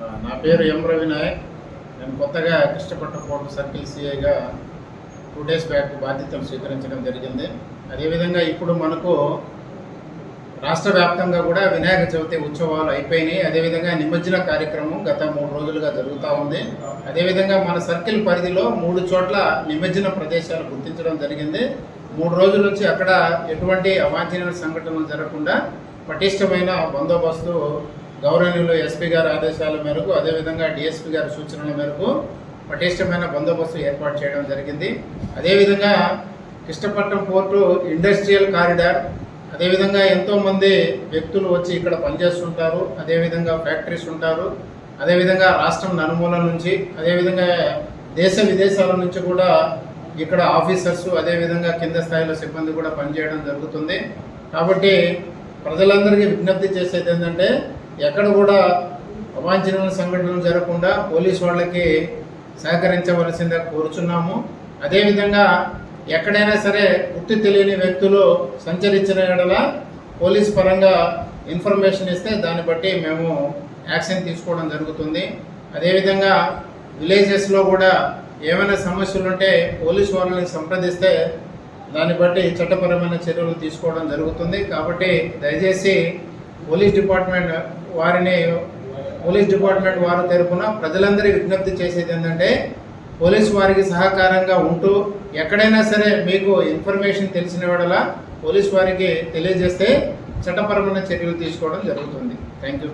నా పేరు ఎం రవినాయక్. నేను కొత్తగా కృష్ణపట్ట కోర్టు సర్కిల్ సిఐగా టూ డేస్ బ్యాక్ బాధ్యతలు స్వీకరించడం జరిగింది. అదేవిధంగా ఇప్పుడు మనకు రాష్ట్ర వ్యాప్తంగా కూడా వినాయక చవితి ఉత్సవాలు అయిపోయినాయి. అదేవిధంగా నిమజ్జన కార్యక్రమం గత మూడు రోజులుగా జరుగుతూ ఉంది. అదేవిధంగా మన సర్కిల్ పరిధిలో మూడు చోట్ల నిమజ్జన ప్రదేశాలు గుర్తించడం జరిగింది. మూడు రోజుల నుంచి అక్కడ ఎటువంటి అవాంఛనీయ సంఘటనలు జరగకుండా పటిష్టమైన బందోబస్తు గౌరవనీయులు ఎస్పీ గారి ఆదేశాల మేరకు అదేవిధంగా డిఎస్పీ గారి సూచనల మేరకు పటిష్టమైన బందోబస్తు ఏర్పాటు చేయడం జరిగింది. అదేవిధంగా కృష్ణపట్నం పోర్టు ఇండస్ట్రియల్ కారిడార్ అదేవిధంగా ఎంతోమంది వ్యక్తులు వచ్చి ఇక్కడ పనిచేస్తుంటారు అదేవిధంగా ఫ్యాక్టరీస్ ఉంటారు అదేవిధంగా రాష్ట్రం నలుమూల నుంచి అదేవిధంగా దేశ విదేశాల నుంచి కూడా ఇక్కడ ఆఫీసర్స్ అదేవిధంగా కింద స్థాయిలో సిబ్బంది కూడా పనిచేయడం జరుగుతుంది. కాబట్టి ప్రజలందరికీ విజ్ఞప్తి చేసేది ఏంటంటే ఎక్కడ కూడా అవాంఛనీయ సంఘటనలు జరగకుండా పోలీస్ వాళ్ళకి సహకరించవలసిందిగా కోరుచున్నాము. అదేవిధంగా ఎక్కడైనా సరే గుర్తు తెలియని వ్యక్తులు సంచరించిన యెడల పోలీస్ పరంగా ఇన్ఫర్మేషన్ ఇస్తే దాన్ని బట్టి మేము యాక్షన్ తీసుకోవడం జరుగుతుంది. అదేవిధంగా విలేజెస్లో కూడా ఏమైనా సమస్యలు ఉంటే పోలీస్ వాళ్ళని సంప్రదిస్తే దాన్ని బట్టి చట్టపరమైన చర్యలు తీసుకోవడం జరుగుతుంది. కాబట్టి దయచేసి పోలీస్ డిపార్ట్మెంట్ వారిని పోలీస్ డిపార్ట్మెంట్ వారి తరపున ప్రజలందరి విజ్ఞప్తి చేసేది ఏంటంటే పోలీస్ వారికి సహకారంగా ఉంటూ ఎక్కడైనా సరే మీకు ఇన్ఫర్మేషన్ తెలిసిన వాడల పోలీస్ వారికి తెలియజేస్తే చట్టపరమైన చర్యలు తీసుకోవడం జరుగుతుంది. Thank you